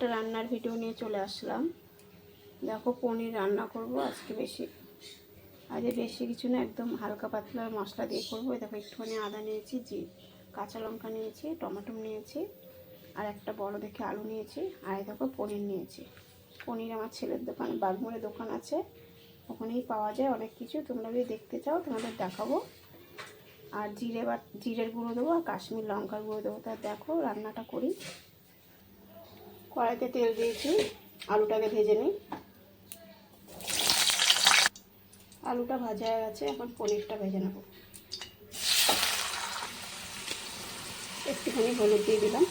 একটা রান্নার ভিডিও নিয়ে চলে আসলাম। দেখো পনির রান্না করব আজকে বেশি। আজকে বেশি কিছু না, একদম হালকা পাতলা মশলা দিয়ে করব। দেখো একটুখানি আদা নিয়েছি, জি, কাঁচা লঙ্কা নিয়েছি, টমেটো নিয়েছি, আর একটা বড় দেখে আলু নিয়েছি, আর দেখো পনির নিয়েছি। পনির আমার ছেলের দোকান বাগমোড়ে দোকান আছে। ওখানেই পাওয়া যায় অনেক কিছু। তোমরা যদি দেখতে চাও, তোমাদের দেখাবো। আর জিরে বা, জিরের গুঁড়ো দেবো আর কাশ্মীর লঙ্কার গুঁড়ো দেবো। তা দেখো রান্নাটা করি। কড়াইতে তেল দিয়েছি, আলুটাকে ভেজে নিই। আলুটা ভাজা হয়ে গেছে, এখন পনিরটা ভেজে নেব। একটুখানি হলুদ দিয়ে দিলাম।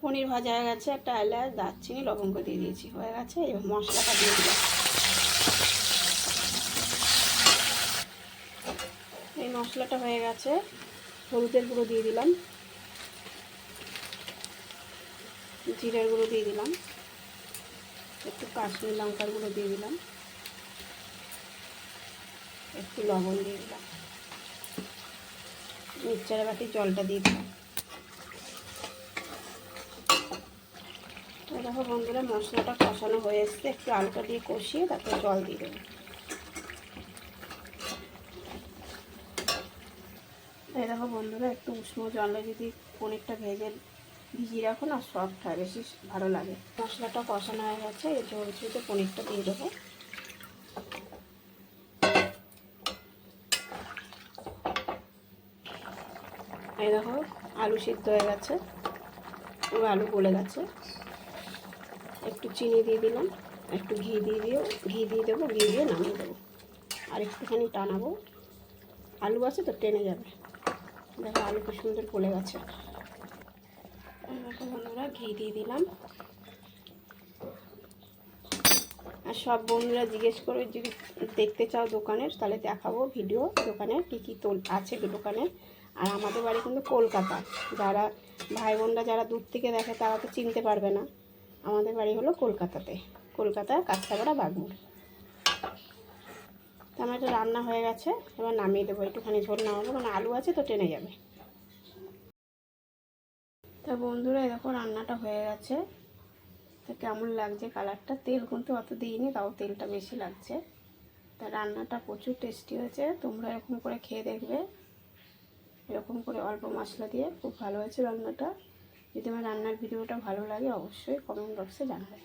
পনির ভাজা হয়ে গেছে, একটা এলাচ, দারচিনি, লবঙ্গ দিয়ে দিয়েছি। হয়ে গেছে, এবার মশলাটা দিয়ে দিলাম। মশলাটা হয়ে গেছে, হলুদের গুঁড়ো দিয়ে দিলাম। জিরের গুঁড়ো দিয়ে দিলাম। একটু কাশ্মীর লঙ্কার গুঁড়ো দিয়ে দিলাম। একটু লবণ দিয়ে দিলাম। মিক্সচারে বাটি জলটা দিয়ে দিলাম। দেখো বন্ধুরা, মশলাটা কষানো হয়ে এসছে। একটু আলুটা দিয়ে কষিয়ে তারপর জল দিয়ে দেবো এই দেখো বন্ধুরা, একটু উষ্ণ জলে যদি পনিরটা ভেজে ভিজিয়ে রাখো না সফট হয় বেশি ভালো লাগে। মশলাটা কষানো হয়ে গেছে এই ঝোল ঝুঁতে পনিরটা দিয়ে দেবো। এই দেখো, আলু সিদ্ধ হয়ে গেছে। আলু গলে গেছে। একটু চিনি দিয়ে দিলাম, একটু ঘি দিয়ে দিও, ঘি দিয়ে দেবো, ঘি দিয়ে নামিয়ে দেবো। আর একটুখানি টানাবো। আলু আছে তো, টেনে যাবে। দেখো আলু খুব সুন্দর গলে গেছে। দেখো বন্ধুরা ঘি দিয়ে দিলাম। আর সব বন্ধুরা জিজ্ঞেস করবে, যদি দেখতে চাও দোকানের, তাহলে দেখাবো ভিডিও দোকানের কী কী তোল আছে দোকানে। আর আমাদের বাড়ি কিন্তু কলকাতা। যারা ভাই বোনরা যারা দূর থেকে দেখে, তারা তো চিনতে পারবে না। আমাদের বাড়ি হলো কলকাতাতে। কলকাতা কাঁচরাপাড়া বাগমুড়। তো আমার এটা রান্না হয়ে গেছে, এবার নামিয়ে দেবো। একটুখানি ঝোল নামাবো কারণ আলু আছে তো টেনে যাবে। তা বন্ধুরা দেখো রান্নাটা হয়ে গেছে। তো কেমন লাগছে কালারটা? তেল কিন্তু অত দিইনি, তাও তেলটা বেশি লাগছে। তা রান্নাটা প্রচুর টেস্টি হয়েছে, তোমরা এরকম করে খেয়ে দেখবে। এরকম করে অল্প মশলা দিয়ে খুব ভালো হয়েছে রান্নাটা। যদি আমার রান্নার ভিডিওটা ভালো লাগে, অবশ্যই কমেন্ট বক্সে জানাবে।